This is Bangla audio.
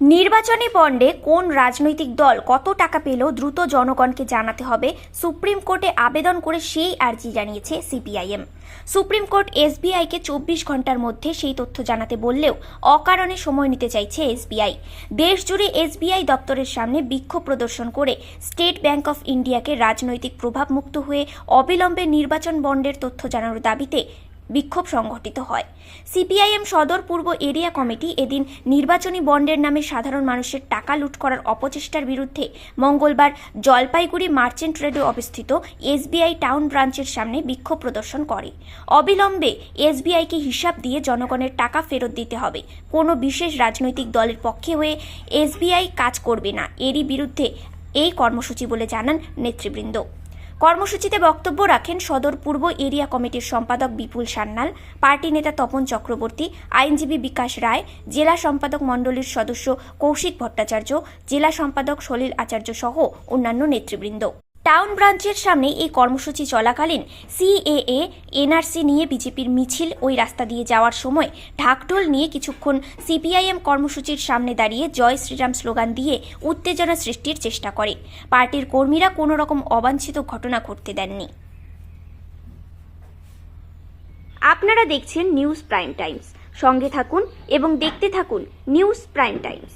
নির্বাচনী বন্ডে কোন রাজনৈতিক দল কত টাকা পেল দ্রুত জনগণকে জানাতে হবে, সুপ্রিম কোর্টে আবেদন করে সেই আর্জি জানিয়েছে সিপিআইএম। সুপ্রিম কোর্ট এসবিআইকে চব্বিশ ঘণ্টার মধ্যে সেই তথ্য জানাতে বললেও অকারণে সময় নিতে চাইছে এসবিআই। দেশজুড়ে এসবিআই দপ্তরের সামনে বিক্ষোভ প্রদর্শন করে স্টেট ব্যাংক অফ ইন্ডিয়াকে রাজনৈতিক প্রভাবমুক্ত হয়ে অবিলম্বে নির্বাচন বন্ডের তথ্য জানানোর দাবিতে বিক্ষোভ সংঘটিত হয়। সিপিআইএম সদর পূর্ব এরিয়া কমিটি এদিন নির্বাচনী বন্ডের নামে সাধারণ মানুষের টাকা লুট করার অপচেষ্টার বিরুদ্ধে মঙ্গলবার জলপাইগুড়ি মার্চেন্ট রেডে অবস্থিত এসবিআই টাউন ব্রাঞ্চের সামনে বিক্ষোভ প্রদর্শন করে। অবিলম্বে এসবিআইকে হিসাব দিয়ে জনগণের টাকা ফেরত দিতে হবে। কোনো বিশেষ রাজনৈতিক দলের পক্ষে হয়ে এসবিআই কাজ করবে না। এরই বিরুদ্ধে এই কর্মসূচি বলে জানান নেতৃবৃন্দ। কর্মসূচিতে বক্তব্য রাখেন সদর পূর্ব এরিয়া কমিটির সম্পাদক বিপুল সান্নাল পার্টি নেতা তপন চক্রবর্তী, আইনজীবী বিকাশ রায়, জেলা সম্পাদক মণ্ডলীর সদস্য কৌশিক ভট্টাচার্য, জেলা সম্পাদক সলিল আচার্য সহ অন্যান্য নেতৃবৃন্দ। টাউন ব্রাঞ্চের সামনে এই কর্মসূচি চলাকালীন সিএএ, এনআরসি নিয়ে বিজেপির মিছিল ওই রাস্তা দিয়ে যাওয়ার সময় ঢাকঢোল নিয়ে কিছুক্ষণ সিপিআইএম কর্মসূচির সামনে দাঁড়িয়ে জয় শ্রীরাম স্লোগান দিয়ে উত্তেজনা সৃষ্টির চেষ্টা করে। পার্টির কর্মীরা কোনো রকম অবাঞ্ছিত ঘটনা ঘটতে দেননি। আপনারা দেখছেন নিউজ প্রাইম টাইমস। সঙ্গে থাকুন এবং দেখতে থাকুন নিউজ প্রাইম টাইমস।